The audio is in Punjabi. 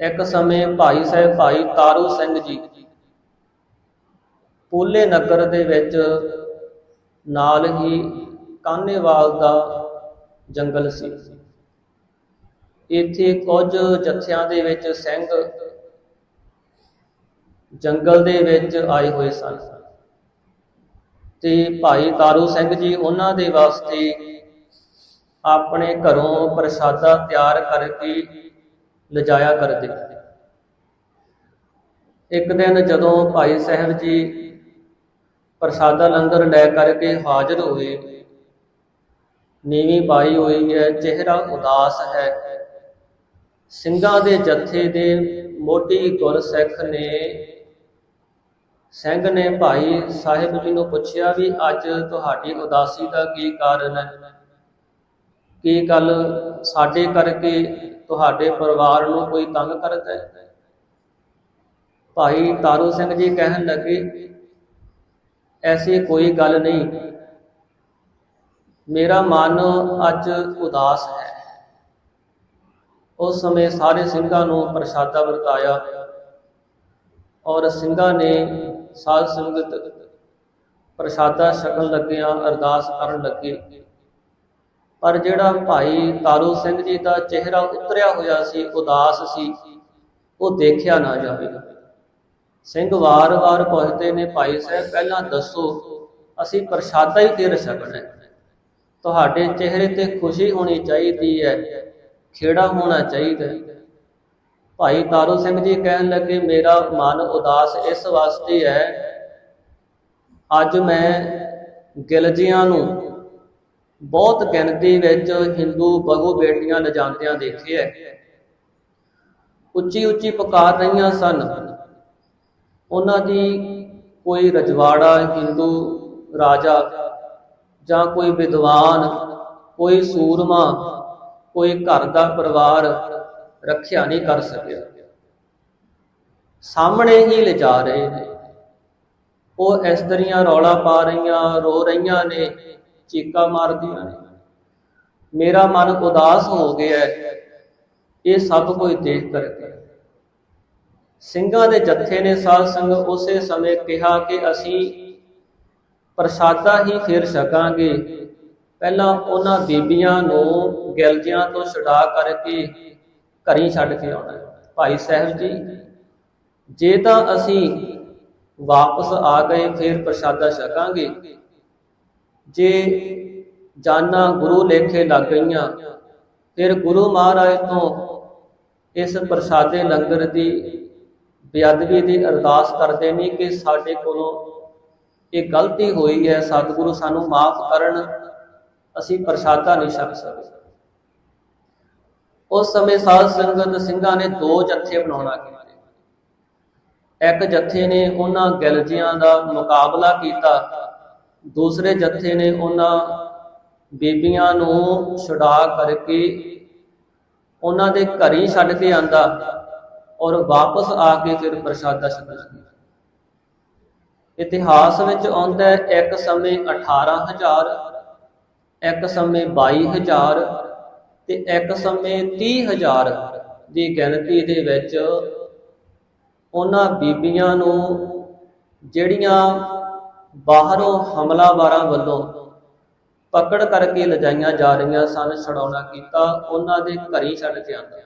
ਇੱਕ ਸਮੇਂ ਭਾਈ ਸਾਹਿਬ ਭਾਈ ਤਾਰੂ ਸਿੰਘ ਜੀ ਪੂਲੇ ਨਗਰ ਦੇ ਵਿੱਚ ਨਾਲ ਹੀ ਕਾਨੇਵਾਲ ਦਾ ਜੰਗਲ ਸੀ। ਇੱਥੇ ਕੁਝ ਜਥਿਆਂ ਦੇ ਵਿੱਚ ਸਿੰਘ ਜੰਗਲ ਦੇ ਵਿੱਚ ਆਏ ਹੋਏ ਸਨ ਤੇ ਭਾਈ ਤਾਰੂ ਸਿੰਘ ਜੀ ਉਹਨਾਂ ਦੇ ਵਾਸਤੇ ਆਪਣੇ ਘਰੋਂ ਪ੍ਰਸ਼ਾਦਾ ਤਿਆਰ ਕਰਕੇ ਲਿਜਾਇਆ ਕਰਦੇ। ਇੱਕ ਦਿਨ ਜਦੋਂ ਭਾਈ ਸਾਹਿਬ ਜੀ ਪ੍ਰਸ਼ਾਦਾ ਲੰਗਰ ਲੈ ਕਰਕੇ ਹਾਜ਼ਰ ਹੋਏ, ਨੀਵੀਂ ਪਾਈ ਹੋਈ ਹੈ, ਚਿਹਰਾ ਉਦਾਸ ਹੈ। ਸਿੰਘਾਂ ਦੇ ਜਥੇ ਦੇ ਮੋਢੀ ਗੁਰਸਿੱਖ ਨੇ ਸਿੰਘ ਨੇ ਭਾਈ ਸਾਹਿਬ ਜੀ ਨੂੰ ਪੁੱਛਿਆ ਵੀ ਅੱਜ ਤੁਹਾਡੀ ਉਦਾਸੀ ਦਾ ਕੀ ਕਾਰਨ ਹੈ? ਕੀ ਗੱਲ ਸਾਡੇ ਕਰਕੇ ਤੁਹਾਡੇ ਪਰਿਵਾਰ ਨੂੰ ਕੋਈ ਤੰਗ ਕਰਦਾ ਹੈ? ਭਾਈ ਤਾਰੂ ਸਿੰਘ ਜੀ ਕਹਿਣ ਲੱਗੇ, ਐਸੀ ਕੋਈ ਗੱਲ ਨਹੀਂ। ਮੇਰਾ ਮਨ ਅੱਜ ਉਦਾਸ ਹੈ। ਉਸ ਸਮੇਂ ਸਾਰੇ ਸਿੰਘਾਂ ਨੂੰ ਪ੍ਰਸ਼ਾਦਾ ਵਰਤਾਇਆ ਔਰ ਸਿੰਘਾਂ ਨੇ ਸਾਧ ਸੰਗਤ ਪ੍ਰਸ਼ਾਦਾ ਛਕਣ ਲੱਗਿਆਂ ਅਰਦਾਸ ਕਰਨ ਲੱਗੇ। ਪਰ ਜਿਹੜਾ ਭਾਈ ਤਾਰੂ ਸਿੰਘ ਜੀ ਦਾ ਚਿਹਰਾ ਉਤਰਿਆ ਹੋਇਆ ਸੀ, ਉਦਾਸ ਸੀ, ਉਹ ਦੇਖਿਆ ਨਾ ਜਾਵੇ। ਸਿੰਘ ਵਾਰ-ਵਾਰ ਪੁੱਛਦੇ ਨੇ, ਭਾਈ ਸਾਹਿਬ, ਪਹਿਲਾਂ ਦੱਸੋ, ਅਸੀਂ ਪ੍ਰਸ਼ਾਦਾ ਹੀ ਫੇਰ ਸਕਣਾ ਤੁਹਾਡੇ ਚਿਹਰੇ ਤੇ ਖੁਸ਼ੀ ਹੋਣੀ ਚਾਹੀਦੀ ਹੈ, ਖੇੜਾ ਹੋਣਾ ਚਾਹੀਦਾ ਭਾਈ ਤਾਰੂ ਸਿੰਘ ਜੀ ਕਹਿਣ ਲੱਗੇ, ਮੇਰਾ ਮਨ ਉਦਾਸ ਇਸ ਵਾਸਤੇ ਹੈ, ਅੱਜ ਮੈਂ ਗਿਲਜੀਆਂ ਨੂੰ ਬਹੁਤ ਗਿਣਤੀ ਵਿੱਚ ਹਿੰਦੂ ਬਹੂ ਬੇਟੀਆਂ ਲਿਜਾਂਦਿਆਂ ਦੇਖੇ ਉੱਚੀ ਉੱਚੀ ਪੁਕਾਰ ਰਹੀਆਂ ਸਨ। ਉਹਨਾਂ ਦੀ ਕੋਈ ਰਜਵਾੜਾ ਹਿੰਦੂ ਰਾਜਾ ਜਾਂ ਕੋਈ ਵਿਦਵਾਨ, ਕੋਈ ਸੂਰਮਾ, ਕੋਈ ਘਰ ਦਾ ਪਰਿਵਾਰ ਰੱਖਿਆ ਨਹੀਂ ਕਰ ਸਕਿਆ। ਸਾਹਮਣੇ ਹੀ ਲਿਜਾ ਰਹੇ ਨੇ। ਉਹ ਇਸ ਤਰੀਆਂ ਰੌਲਾ ਪਾ ਰਹੀਆਂ, ਰੋ ਰਹੀਆਂ ਨੇ। ਚੀਕਾਂ ਮਾਰਦੀਆਂ ਨੇ। ਮੇਰਾ ਮਨ ਉਦਾਸ ਹੋ ਗਿਆ ਹੈ। ਇਹ ਸਭ ਕੁਝ ਦੇਖ ਕਰਕੇ ਸਿੰਘਾਂ ਦੇ ਜੱਥੇ ਨੇ ਸਾਧ ਸੰਗ ਉਸੇ ਸਮੇਂ ਕਿਹਾ ਕਿ ਅਸੀਂ ਪ੍ਰਸ਼ਾਦਾ ਹੀ ਫਿਰ ਛਕਾਂਗੇ। ਪਹਿਲਾਂ ਉਹਨਾਂ ਬੀਬੀਆਂ ਨੂੰ ਗਿਲਜਿਆਂ ਤੋਂ ਛੁਡਾ ਕਰਕੇ ਘਰੀ ਛੱਡ ਕੇ ਆਉਣਾ ਭਾਈ ਸਾਹਿਬ ਜੀ, ਜੇ ਤਾਂ ਅਸੀਂ ਵਾਪਸ ਆ ਗਏ, ਫਿਰ ਪ੍ਰਸ਼ਾਦਾ ਛਕਾਂਗੇ। ਜੇ ਜਾਨਾਂ ਗੁਰੂ ਲੇਖੇ ਲੱਗ ਗਈਆਂ, ਫਿਰ ਗੁਰੂ ਮਹਾਰਾਜ ਤੋਂ ਇਸ ਪ੍ਰਸ਼ਾਦੇ ਲੰਗਰ ਦੀ ਬੇਅਦਬੀ ਦੀ ਅਰਦਾਸ ਕਰਦੇ ਨੇ ਕਿ ਸਾਡੇ ਕੋਲੋਂ ਇਹ ਗਲਤੀ ਹੋਈ ਹੈ, ਸਤਿਗੁਰੂ ਸਾਨੂੰ ਮਾਫ ਕਰਨ, ਅਸੀਂ ਪ੍ਰਸ਼ਾਦਾ ਨਹੀਂ ਛਕ ਸਕਦੇ। ਉਸ ਸਮੇਂ ਸਾਧ ਸੰਗਤ ਸਿੰਘਾਂ ਨੇ ਦੋ ਜੱਥੇ ਬਣਾਉਣਾ ਕੀਤੇ। ਇੱਕ ਜੱਥੇ ਨੇ ਉਹਨਾਂ ਗਿਲਜੀਆਂ ਦਾ ਮੁਕਾਬਲਾ ਕੀਤਾ ਦੂਸਰੇ ਜੱਥੇ ਨੇ ਉਹਨਾਂ ਬੀਬੀਆਂ ਨੂੰ ਛੁਡਾ ਕਰਕੇ ਉਹਨਾਂ ਦੇ ਘਰੀ ਛੱਡ ਕੇ ਆਂਦਾ ਔਰ ਵਾਪਸ ਆ ਕੇ ਫਿਰ ਪ੍ਰਸ਼ਾਦਾ ਛਕਦਾ ਇਤਿਹਾਸ ਵਿੱਚ ਆਉਂਦਾ ਹੈ, ਇੱਕ ਸਮੇਂ 18000 ਇੱਕ ਸਮੇਂ 22000 ਤੇ ਇੱਕ ਸਮੇਂ 30000 ਦੀ ਗਿਣਤੀ ਦੇ ਵਿੱਚ ਉਹਨਾਂ ਬੀਬੀਆਂ ਨੂੰ ਜਿਹੜੀਆਂ ਬਾਹਰੋਂ ਹਮਲਾਵਾਰਾਂ ਵੱਲੋਂ ਪਕੜ ਕਰਕੇ ਲਿਜਾਈਆਂ ਜਾ ਰਹੀਆਂ ਸਨ, ਛਡਾਉਣਾ ਕੀਤਾ, ਉਹਨਾਂ ਦੇ ਘਰੀ ਛੱਡ ਕੇ ਆਂਦਾ